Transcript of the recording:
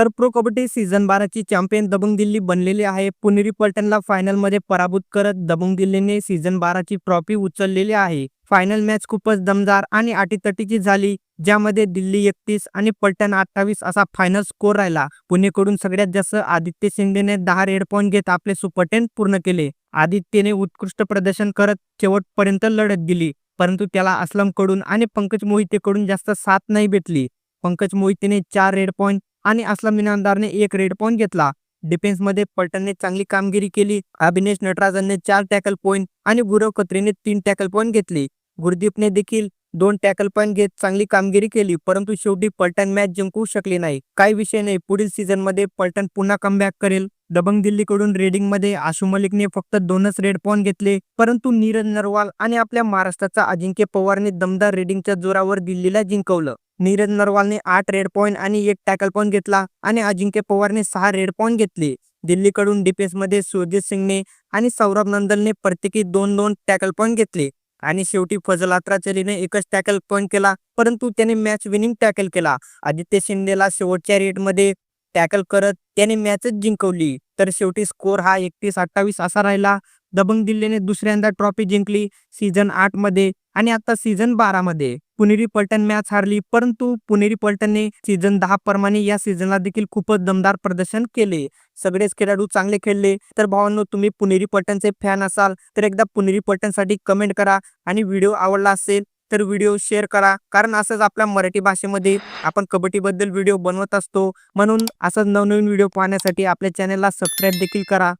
तर pro kabaddi season बाराची champion Dabang Delhi बनलेली आहे. पुणेरी पलटणला फायनलमध्ये पराभूत करत दबंग दिल्लीने सीझन बाराची ट्रॉफी उचललेली आहे. फायनल मॅच खूपच दमदार आणि अटीतटीची झाली ज्यामध्ये दिल्ली एकतीस आणि पलटण अठ्ठावीस असा फायनल स्कोर राहिला. पुणेकडून सगळ्यात जास्त आदित्य शिंदेने दहा रेड पॉईंट घेत आपले सुपर टेन पूर्ण केले. आदित्यने उत्कृष्ट प्रदर्शन करत शेवटपर्यंत लढत दिली परंतु त्याला असलमकडून आणि पंकज मोहितेकडून जास्त साथ नाही भेटली. पंकज मोहितेने चार रेड पॉईंट आणि असलम इनामदारने एक रेड पॉईंट घेतला. डिफेन्समध्ये पलटणने चांगली कामगिरी केली. अभिनेश नटराजनने चार टॅकल पॉईंट आणि गुरव कत्रेने तीन टॅकल पॉईंट घेतले. गुरदीपने देखील दोन टॅकल पॉईंट घेत चांगली कामगिरी केली परंतु शेवटी पलटण मॅच जिंकू शकली नाही. काही विषय नाही पुढील सीझनमध्ये पलटन पलटण पुन्हा कमबॅक करेल. दबंग दिल्लीकडून रेडिंगमध्ये आशु मलिकने फक्त दोनच रेड पॉन घेतले परंतु नीरज नरवाल आणि आपल्या महाराष्ट्राचा अजिंक्य पवारने दमदार रेडिंगच्या जोरावर दिल्लीला जिंकवलं. नीरज नरवालने आठ रेड पॉईंट आणि एक टॅकल पॉईंट घेतला आणि अजिंक्य पवारने सहा रेड पॉईंट घेतले. दिल्लीकडून डिफेन्समध्ये सुरजित सिंगने आणि सौरभ नंदलने प्रत्येकी दोन दोन टॅकल पॉईंट घेतले आणि शेवटी फजल अत्राचरीने एकच टॅकल पॉईंट केला परंतु त्याने मॅच विनिंग टॅकल केला. आदित्य शिंदेला शेवटच्या रेटमध्ये टॅकल करत त्याने मॅचच जिंकवली. तर शेवटी स्कोर हा एकतीस अठ्ठावीस असा राहिला. दबंग दिल्लीने दुसऱ्यांदा ट्रॉफी जिंकली सीझन आठमध्ये आणि आता सीझन बारा मध्ये. पुणेरी पलटण मॅच हारली परंतु पुणेरी पलटणने सीझन दहा प्रमाणे या सीझनला देखील खूपच दमदार प्रदर्शन केले. सगळेच खेळाडू चांगले खेळले. तर भावांनो तुम्ही पुणेरी पलटणचे फॅन असाल तर एकदा पुणेरी पलटणसाठी कमेंट करा आणि व्हिडिओ आवडला असेल तर व्हिडिओ शेअर करा. कारण असंच आपल्या मराठी भाषेमध्ये आपण कबड्डीबद्दल व्हिडिओ बनवत असतो. म्हणून असंच नवनवीन व्हिडिओ पाहण्यासाठी आपल्या चॅनलला सबस्क्राईब देखील करा.